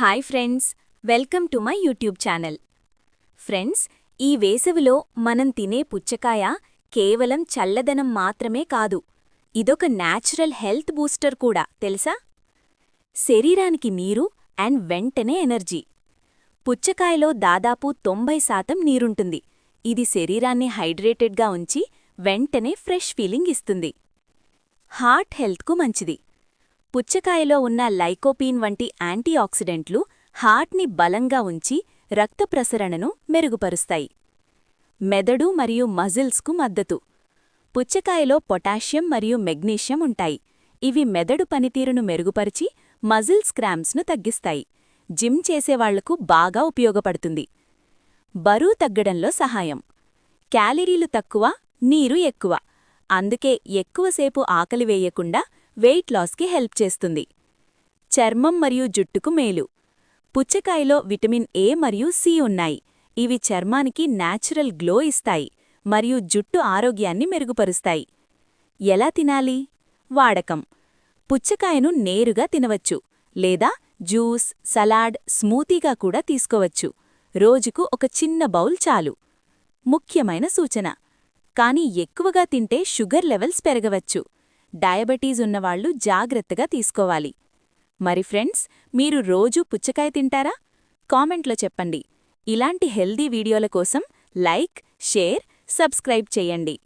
Hi friends welcome to my YouTube channel friends ఈ వేసవిలో మనం తినే పుచ్చకాయ కేవలం చల్లదనం మాత్రమే కాదు ఇదొక న్యాచురల్ హెల్త్ బూస్టర్ కూడా తెలుసా? శరీరానికి నీరు అండ్ వెంటనే ఎనర్జీ పుచ్చకాయలో దాదాపు తొంభై శాతం నీరుంటుంది. ఇది శరీరాన్ని హైడ్రేటెడ్గా ఉంచి వెంటనే ఫ్రెష్ ఫీలింగ్ ఇస్తుంది. హార్ట్ హెల్త్కు మంచిది. పుచ్చకాయలో ఉన్న లైకోపీన్ వంటి యాంటీఆక్సిడెంట్లు హార్ట్ని బలంగా ఉంచి రక్త ప్రసరణను మెరుగుపరుస్తాయి. మెదడు మరియు మజిల్స్కు మద్దతు. పుచ్చకాయలో పొటాషియం మరియు మెగ్నీషియం ఉంటాయి. ఇవి మెదడు పనితీరును మెరుగుపరిచి మజిల్స్ స్క్రామ్స్ను తగ్గిస్తాయి. జిమ్ చేసేవాళ్ళకు బాగా ఉపయోగపడుతుంది. బరువు తగ్గడంలో సహాయం. క్యాలరీలు తక్కువ నీరు ఎక్కువ. అందుకే ఎక్కువసేపు ఆకలి వేయకుండా వెయిట్ లాస్కి హెల్ప్ చేస్తుంది. చర్మం మరియు జుట్టుకు మేలు. పుచ్చకాయలో విటమిన్ ఏ మరియు సి ఉన్నాయి. ఇవి చర్మానికి న్యాచురల్ గ్లో ఇస్తాయి మరియు జుట్టు ఆరోగ్యాన్ని మెరుగుపరుస్తాయి. ఎలా తినాలి? వాడకం. పుచ్చకాయను నేరుగా తినవచ్చు లేదా జ్యూస్ సలాడ్ స్మూతీగా కూడా తీసుకోవచ్చు. రోజుకు ఒక చిన్న బౌల్ చాలు. ముఖ్యమైన సూచన. కానీ ఎక్కువగా తింటే షుగర్ లెవెల్స్ పెరగవచ్చు. డయాబెటీస్ ఉన్నవాళ్ళు జాగ్రత్తగా తీసుకోవాలి. మరి ఫ్రెండ్స్ మీరు రోజూ పుచ్చకాయ తింటారా? కామెంట్లో చెప్పండి. ఇలాంటి హెల్దీ వీడియోల కోసం లైక్ షేర్ సబ్స్క్రైబ్ చేయండి.